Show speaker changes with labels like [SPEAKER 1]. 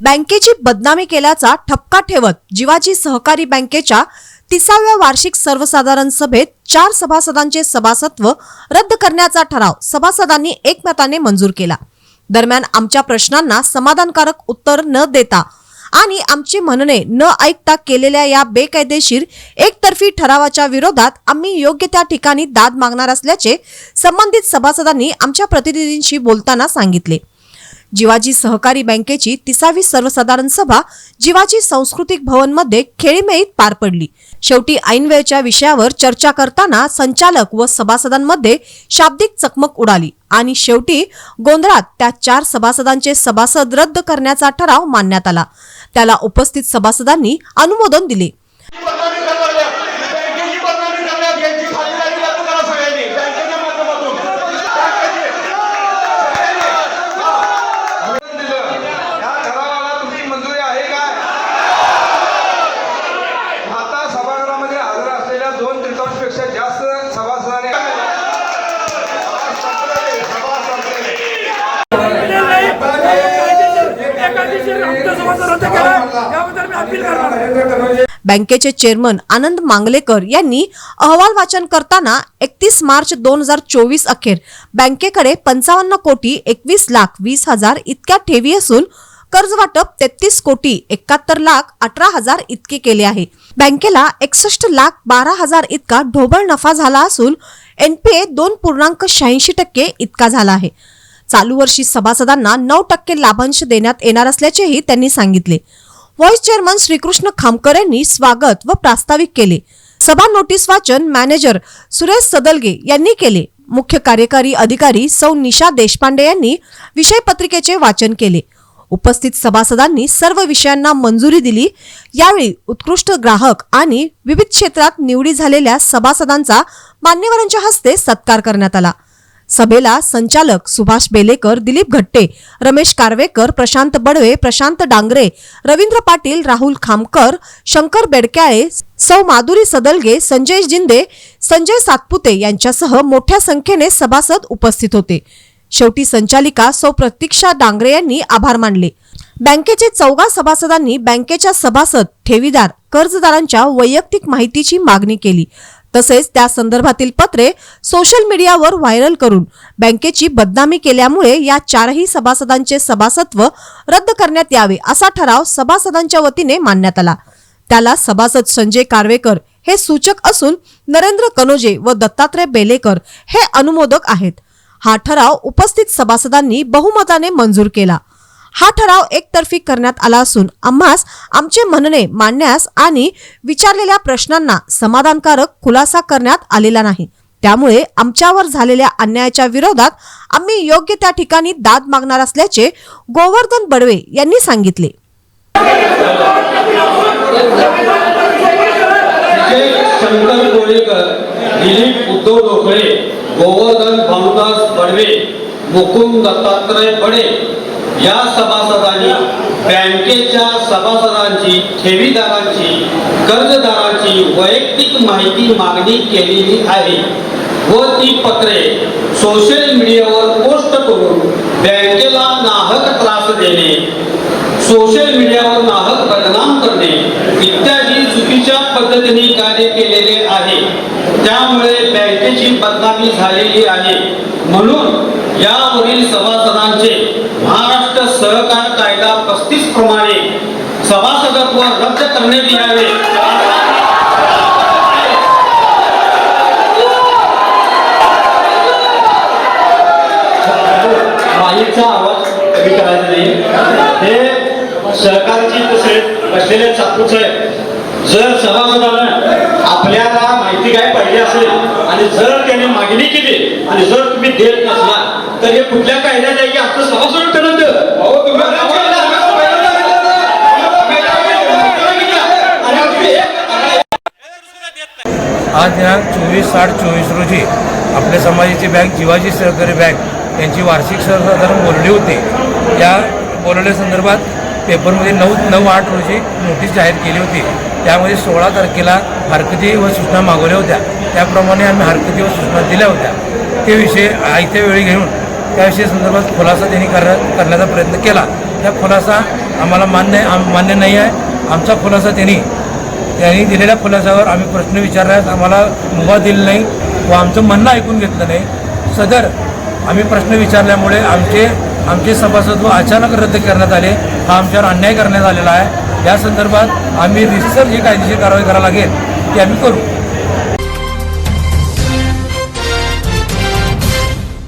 [SPEAKER 1] बँकेची बदनामी केल्याचा ठपका ठेवत जीवाजी सहकारी बँकेच्या तिसाव्या वार्षिक सर्वसाधारण सभेत चार सभासदांचे सभासत्व रद्द करण्याचा ठराव सभासदांनी एकमताने मंजूर केला. दरम्यान आमच्या प्रश्नांना समाधानकारक उत्तर न देता आणि आमचे म्हणणे न ऐकता केलेल्या या बेकायदेशीर एकतर्फी ठरावाच्या विरोधात आम्ही योग्य त्या ठिकाणी दाद मागणार असल्याचे संबंधित सभासदांनी आमच्या प्रतिनिधींशी बोलताना सांगितले. जिवाजी सहकारी बँकेची तिसावी सर्वसाधारण सभा जिवाजी सांस्कृतिक भवनमध्ये खेळीमेळीत पार पडली. शेवटी ऐनवेळच्या विषयावर चर्चा करताना संचालक व सभासदांमध्ये शाब्दिक चकमक उडाली आणि शेवटी गोंधळात त्या चार सभासदांचे सभासद रद्द करण्याचा ठराव मानण्यात आला. त्याला उपस्थित सभासदांनी अनुमोदन दिले
[SPEAKER 2] बदनामी करणार बँकेची बदनामी करणार यांची खातेदारी रद्द करा सगळ्यांनी बँकेच्या माध्यमातून बँकेची या ठरावाला तुमची मंजुरी आहे काय आता सभागृहामध्ये हजर असलेल्या दोन तृतीयांशपेक्षा जास्त सभासदांनी सभा संपलेली.
[SPEAKER 3] बेकायदेशीर आमचा समाज रद्द केला याबद्दल मी अपील करणार आहे
[SPEAKER 1] बँकेचे चेअरमन आनंद मांगलेकर यांनी अहवाल वाचन करताना एकतीस मार्च दोन हजार चोवीस अखेर बँकेकडे पंचावन्न कोटी एकवीस लाख वीस हजार इतक्या ठेवी असून कर्ज वाटप तेहतीस कोटी एकाहत्तर लाख अठरा हजार इतके केले आहे. बँकेला एकसष्ट लाख बारा हजार इतका ढोबळ नफा झाला असून एनपीए दोन पूर्णांक शहाऐंशी टक्के इतका झाला आहे. चालू वर्षी सभासदांना नऊ टक्के लाभांश देण्यात येणार असल्याचेही त्यांनी सांगितले. व्हॉइस चेअरमन श्रीकृष्ण खामकर यांनी स्वागत व प्रास्ताविक केले. सभा नोटीस वाचन मॅनेजर सुरेश सदलगे यांनी केले. मुख्य कार्यकारी अधिकारी सौ निशा देशपांडे यांनी विषय पत्रिकेचे वाचन केले. उपस्थित सभासदांनी सर्व विषयांना मंजुरी दिली. यावेळी उत्कृष्ट ग्राहक आणि विविध क्षेत्रात निवडी झालेल्या सभासदांचा मान्यवरांच्या हस्ते सत्कार करण्यात आला. सभेला संचालक सुभाष बेलेकर दिलीप घट्टे रमेश कारवेकर प्रशांत बडवे प्रशांत डांगरे रवींद्र पाटील राहुल खामकर शंकर बेडक्याळे सौ माधुरी सदलगे संजय जिंदे संजय सातपुते यांच्यासह मोठ्या संख्येने सभासद उपस्थित होते. शेवटी संचालिका सौ प्रतीक्षा डांगरे यांनी आभार मानले. बँकेचे चौघा सभासदांनी बँकेच्या सभासद ठेवीदार कर्जदारांच्या वैयक्तिक माहितीची मागणी केली. तसेच त्या संदर्भातील पत्रे सोशल मीडियावर व्हायरल करून बँकेची बदनामी केल्यामुळे या चारही सभासदांचे सभासत्व रद्द करण्यात यावे असा ठराव सभासदांच्या वतीने मांडण्यात आला. त्याला सभासद संजय कारवेकर हे सूचक असून नरेंद्र कनोजे व दत्तात्रय बेलेकर हे अनुमोदक आहेत. हा ठराव उपस्थित सभासदांनी बहुमताने मंजूर केला. हा ठराव एकतर्फी करण्यात आला असून आम्हास आमचे म्हणणे मांडण्यास आणि विचारलेल्या प्रश्नांना समाधानकारक खुलासा करण्यात आलेला नाही. त्यामुळे आमच्यावर झालेल्या अन्यायाच्या विरोधात आम्ही योग्य त्या ठिकाणी दाद मागणार असल्याचे गोवर्धन बडवे यांनी सांगितले.
[SPEAKER 4] शंकर दिलीप उद्धव ढोकळे गोवर्धन भानुदास बडवे मुकुंद दत्तात्रय बडे या सभासदांनी बँकेच्या सभासदांची ठेवीदारांची कर्जदारांची वैयक्तिक माहिती मागणी केलेली आहे व ती पत्रे सोशल मीडियावर पोस्ट करून बँकेला नाहक त्रास देणे सोशल मीडियावर नाहक बदनाम करणे इत्यादी चुकीच्या पद्धतीने कार्य केलेले आहे. त्यामुळे बँकेची बदनामी झालेली आहे. म्हणून यावरील सभासदांचे महाराष्ट्र सहकार कायदा पस्तीस प्रमाणे सभासदत्व रद्द करण्यात यावे.
[SPEAKER 5] माहीचा आवाज कमी करायचा नाही. हे सहकारची तसेच असलेले चाकूच आहे जर सभासदानं आपल्याला माहिती काय पाहिजे असेल आणि जर त्याने मागणी केली आणि जर तुम्ही देत नसला तर हे कुठल्या कायद्यात आहे की आमचं सभासद ठरवतं?
[SPEAKER 6] आज दिनांक चोवीस आठ चोवीस रोजी आपल्या समाजाची बँक जिवाजी सहकारी बँक यांची वार्षिक सर्वसाधारण बोलणी होती. या बोलण्यासंदर्भात पेपरमध्ये नऊ नऊ आठ रोजी नोटीस जाहीर केली होती. त्यामध्ये सोळा तारखेला हरकती व सूचना मागवल्या होत्या. त्याप्रमाणे आम्ही हरकती व सूचना दिल्या होत्या. ते विषय आयत्या वेळी घेऊन त्याविषयी संदर्भात खुलासा त्यांनी कर करण्याचा प्रयत्न केला. त्या खुलासा आम्हाला मान्य आम- मान्य नाही आहे. आमचा खुलासा त्यांनी त्यांनी दिलेल्या खुलासावर आम्ही प्रश्न विचारण्यास आम्हाला मुभा दिली नाही व आमचं म्हणणं ऐकून घेतलं नाही. सदर आम्ही प्रश्न विचारल्यामुळे आमचे आमचे सभासत्व अचानक रद्द करण्यात आले. हा आमच्यावर अन्याय करण्यात आलेला आहे. या संदर्भात आम्ही रिसर जी कायदेशीर कारवाई करायला लागेल ती आम्ही करू.